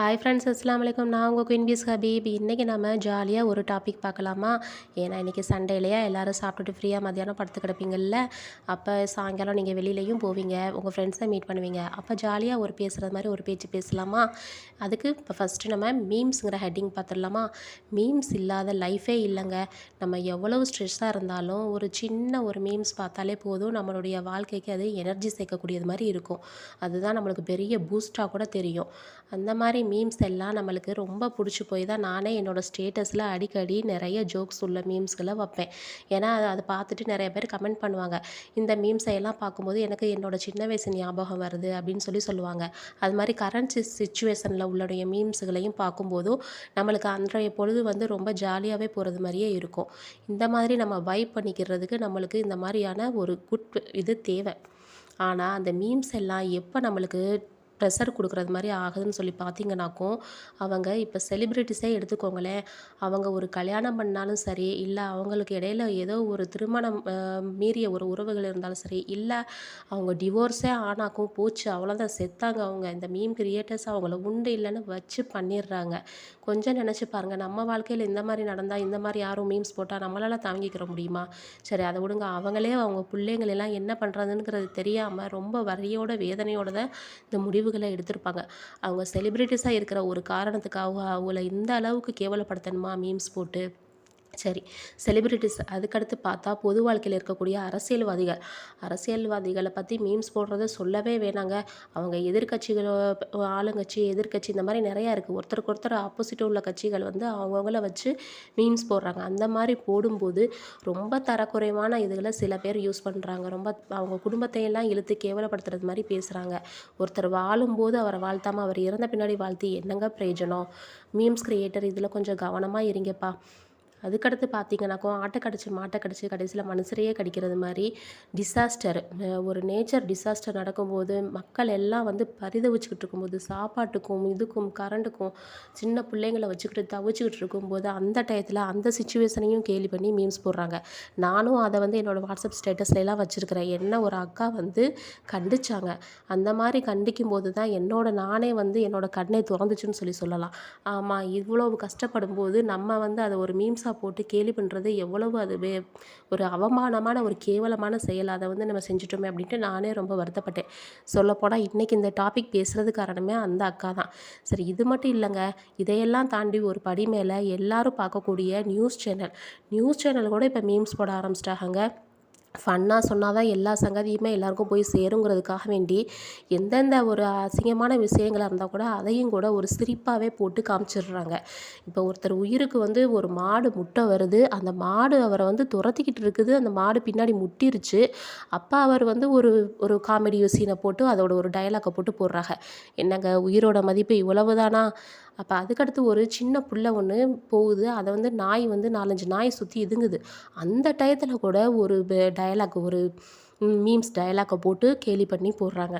Hi friends அஸ்லாம் வலைக்கம் நான் உங்கள் குயின் பீஸ் ஹபீப் இன்றைக்கி நம்ம ஜாலியாக ஒரு டாபிக் பார்க்கலாமா? ஏன்னா இன்றைக்கி சண்டே இல்லையா? எல்லோரும் சாப்பிட்டுட்டு ஃப்ரீயாக மத்தியானம் படுத்து கிடப்பீங்கள்ல அப்போ சாயங்காலம் நீங்கள் வெளியிலையும் போவீங்க. உங்கள் ஃப்ரெண்ட்ஸை மீட் பண்ணுவீங்க. அப்போ ஜாலியாக ஒரு பேசுகிறது மாதிரி ஒரு பேச்சு பேசலாமா? அதுக்கு இப்போ ஃபஸ்ட்டு நம்ம மீம்ஸுங்கிற ஹெட்டிங் பார்த்துடலாமா? மீம்ஸ் இல்லாத லைஃபே இல்லைங்க. நம்ம எவ்வளவு ஸ்ட்ரெஸ்ஸாக இருந்தாலும் ஒரு சின்ன ஒரு மீம்ஸ் பார்த்தாலே போதும். நம்மளுடைய வாழ்க்கைக்கு அது எனர்ஜி சேர்க்கக்கூடியது மாதிரி இருக்கும். அதுதான் நம்மளுக்கு பெரிய பூஸ்ட்டாக கூட தெரியும். அந்த மாதிரி மீம்ஸ் எல்லாம் நம்மளுக்கு ரொம்ப பிடிச்சி போய் தான் நானே என்னோடய ஸ்டேட்டஸில் அடிக்கடி நிறைய ஜோக்ஸ் உள்ள மீம்ஸ்களை வைப்பேன். ஏன்னா அதை அதை பார்த்துட்டு நிறைய பேர் கமெண்ட் பண்ணுவாங்க. இந்த மீம்ஸை எல்லாம் பார்க்கும்போது எனக்கு என்னோடய சின்ன வயசு ஞாபகம் வருது அப்படின்னு சொல்லி சொல்லுவாங்க. அது மாதிரி கரண்ட் சுச்சுவேஷனில் உள்ளடைய மீம்ஸுகளையும் பார்க்கும்போதும் நம்மளுக்கு அன்றைய பொழுது வந்து ரொம்ப ஜாலியாகவே போகிறது மாதிரியே இருக்கும். இந்த மாதிரி நம்ம வைப் பண்ணிக்கிறதுக்கு நம்மளுக்கு இந்த மாதிரியான ஒரு குட் இது தேவை. ஆனால் அந்த மீம்ஸ் எல்லாம் எப்போ நம்மளுக்கு ப்ரெஷர் கொடுக்குறது மாதிரி ஆகுதுன்னு சொல்லி பார்த்தீங்கன்னாக்கும் அவங்க இப்போ செலிப்ரிட்டிஸே எடுத்துக்கோங்களேன். அவங்க ஒரு கல்யாணம் பண்ணாலும் சரி இல்லை அவங்களுக்கு இடையில ஏதோ ஒரு திருமணம் மீறிய ஒரு உறவுகள் இருந்தாலும் சரி இல்லை அவங்க டிவோர்ஸே ஆனாக்கும் போச்சு அவ்வளோதான் செத்தாங்க அவங்க. இந்த மீம் கிரியேட்டர்ஸ் அவங்கள உண்டு இல்லைன்னு வச்சு பண்ணிடுறாங்க. கொஞ்சம் நினச்சி பாருங்கள் நம்ம வாழ்க்கையில் இந்த மாதிரி நடந்தால் இந்த மாதிரி யாரும் மீம்ஸ் போட்டால் நம்மளால் தாங்கிக்கிற முடியுமா? சரி அதை விடுங்க. அவங்களே அவங்க பிள்ளைங்களெல்லாம் என்ன பண்ணுறதுங்கிறது தெரியாமல் ரொம்ப வரியோட வேதனையோட தான் இந்த முடிவு முடிவுகளை எடுத்திருப்பாங்க. அவங்க செலிப்ரிட்டிஸாக இருக்கிற ஒரு காரணத்துக்காக அவங்கள இந்த அளவுக்கு கேவலப்படுத்தணுமா? மீம்ஸ் போட்டு. சரி. செலிப்ரிட்டிஸ் அதுக்கடுத்து பார்த்தா பொது வாழ்க்கையில் இருக்கக்கூடிய அரசியல்வாதிகள். அரசியல்வாதிகளை பற்றி மீம்ஸ் போடுறத சொல்லவே வேணாங்க. அவங்க எதிர்கட்சிகளோ ஆளுங்கட்சி எதிர்கட்சி இந்த மாதிரி நிறையா இருக்குது ஒருத்தருக்கு ஒருத்தர் ஆப்போசிட் உள்ள கட்சிகள் வந்து அவங்கவுங்கள வச்சு மீம்ஸ் போடுறாங்க. அந்த மாதிரி போடும்போது ரொம்ப தரக்குறைவான இதுகளை சில பேர் யூஸ் பண்ணுறாங்க ரொம்ப அவங்க குடும்பத்தையெல்லாம் இழுத்து கேவலப்படுத்துறது மாதிரி பேசுகிறாங்க ஒருத்தர் வாழும்போது அவரை வாழ்த்தாமல் அவர் இறந்த பின்னாடி வாழ்த்தி என்னங்க பிரயோஜனம்? மீம்ஸ் கிரியேட்டர் இதில் கொஞ்சம் கவனமாக இருங்கப்பா. அதுக்கடுத்து பார்த்தீங்கன்னாக்கோ ஆட்டை கடிச்சு மாட்டை கடிச்சு கடைசியில் மனுஷரையே கடிக்கிறது மாதிரி டிசாஸ்டர் ஒரு நேச்சர் டிசாஸ்டர் நடக்கும்போது மக்கள் எல்லாம் வந்து பரிதவிச்சுக்கிட்டு இருக்கும்போது சாப்பாட்டுக்கும் இதுக்கும் கரண்ட்டுக்கும் சின்ன பிள்ளைங்களை வச்சுக்கிட்டு தவிச்சுக்கிட்டு இருக்கும்போது அந்த டயத்தில் அந்த சுச்சுவேஷனையும் கேலி பண்ணி மீம்ஸ் போடுறாங்க. நானும் அதை வந்து என்னோடய வாட்ஸ்அப் ஸ்டேட்டஸ்லாம் வச்சுருக்கிறேன். என்ன ஒரு அக்கா வந்து கண்டிச்சாங்க. அந்த மாதிரி கண்டிக்கும் போது தான் என்னோட நானே வந்து என்னோடய கண்ணை திறந்துச்சுன்னு சொல்லி சொல்லலாம். ஆமாம் இவ்வளவு கஷ்டப்படும் போது நம்ம வந்து அதை ஒரு மீம்ஸாக மீம்ஸாக போட்டு கேலி பண்ணுறது எவ்வளவு அது வே ஒரு அவமானமான ஒரு கேவலமான செயல். அதை வந்து நம்ம செஞ்சுட்டோமே அப்படின்ட்டு நானே ரொம்ப வருத்தப்பட்டேன். சொல்லப்போனால் இன்றைக்கி இந்த டாபிக் பேசுகிறது காரணமே அந்த அக்கா தான். சரி இது மட்டும் இல்லைங்க. இதையெல்லாம் தாண்டி ஒரு படி மேலே எல்லாரும் பார்க்கக்கூடிய நியூஸ் சேனல் நியூஸ் சேனல் கூட இப்போ மீம்ஸ் போட ஆரம்பிச்சிட்டாங்க ஃபன்னாக சொன்னால் தான் எல்லா சங்கதியுமே எல்லாருக்கும் போய் சேருங்கிறதுக்காக வேண்டி எந்தெந்த ஒரு அசிங்கமான விஷயங்களாக இருந்தால் கூட அதையும் கூட ஒரு சிரிப்பாகவே போட்டு காமிச்சிடுறாங்க. இப்போ ஒருத்தர் உயிருக்கு வந்து ஒரு மாடு முட்டை வருது. அந்த மாடு அவரை வந்து துரத்திக்கிட்டு இருக்குது. அந்த மாடு பின்னாடி முட்டிருச்சு. அப்போ அவர் வந்து ஒரு ஒரு காமெடி சீனை போட்டு அதோட ஒரு டயலாக்கை போட்டு போடுறாங்க. என்னங்க உயிரோட மதிப்பு இவ்வளவு தானா அப்போ அதுக்கடுத்து ஒரு சின்ன புள்ள ஒன்று போகுது. அதை வந்து நாய் வந்து நாலஞ்சு நாய் சுற்றி இதுங்குது அந்த டயத்தில் கூட ஒரு டயலாக் ஒரு மீம்ஸ் டயலாக்கை போட்டு கேலி பண்ணி போடுறாங்க.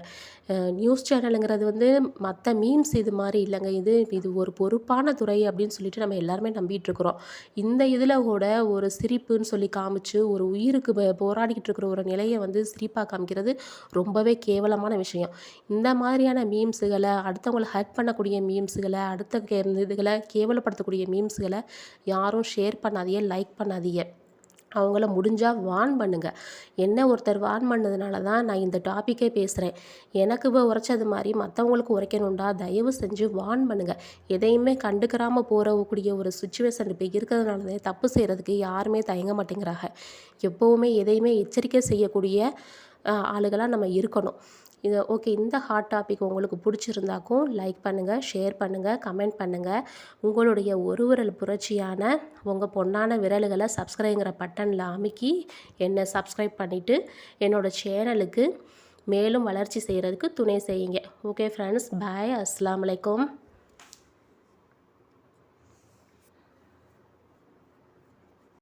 நியூஸ் சேனலுங்கிறது வந்து மற்ற மீம்ஸ் இது மாதிரி இல்லைங்க. இது இது ஒரு பொறுப்பான துறை அப்படின்னு சொல்லிட்டு நம்ம எல்லாருமே நம்பிட்டுருக்குறோம் இந்த இதில் கூட ஒரு சிரிப்புன்னு சொல்லி காமிச்சு ஒரு உயிருக்கு போராடிக்கிட்டு இருக்கிற ஒரு நிலையை வந்து சிரிப்பாக காமிக்கிறது ரொம்பவே கேவலமான விஷயம். இந்த மாதிரியான மீம்ஸுகளை அடுத்தவங்களை ஹர்ட் பண்ணக்கூடிய மீம்ஸுகளை அடுத்த இதுகளை கேவலப்படுத்தக்கூடிய மீம்ஸுகளை யாரும் ஷேர் பண்ணாதீங்க லைக் பண்ணாதீங்க. அவங்கள முடிஞ்சால் வான் பண்ணுங்கள் என்ன ஒருத்தர் வான் பண்ணதுனால தான் நான் இந்த டாப்பிக்கே பேசுகிறேன் எனக்கு இப்போ உரைச்சது மாதிரி மற்றவங்களுக்கு உரைக்கணுண்டா தயவு செஞ்சு வான் பண்ணுங்கள் எதையுமே கண்டுக்கிறாமல் போகக்கூடிய ஒரு சுச்சுவேஷன் இப்போ இருக்கிறதுனால தப்பு செய்கிறதுக்கு யாருமே தயங்க மாட்டேங்கிறாங்க. எப்போவுமே எதையுமே எச்சரிக்கை செய்யக்கூடிய ஆளுகளாக நம்ம இருக்கணும். இது ஓகே இந்த ஹாட் டாபிக் உங்களுக்கு பிடிச்சிருந்தாக்கும் லைக் பண்ணுங்கள் ஷேர் பண்ணுங்கள் கமெண்ட் பண்ணுங்கள் உங்களுடைய ஒரு விரல் புரட்சியான உங்கள் பொண்ணான விரல்களை சப்ஸ்கிரைங்கிற பட்டனில் அமுக்கி என்னை சப்ஸ்கிரைப் பண்ணிவிட்டு என்னோடய சேனலுக்கு மேலும் வளர்ச்சி செய்கிறதுக்கு துணை செய்யுங்க. ஓகே ஃப்ரெண்ட்ஸ் பாய் அஸ்லாம் வலைக்கம்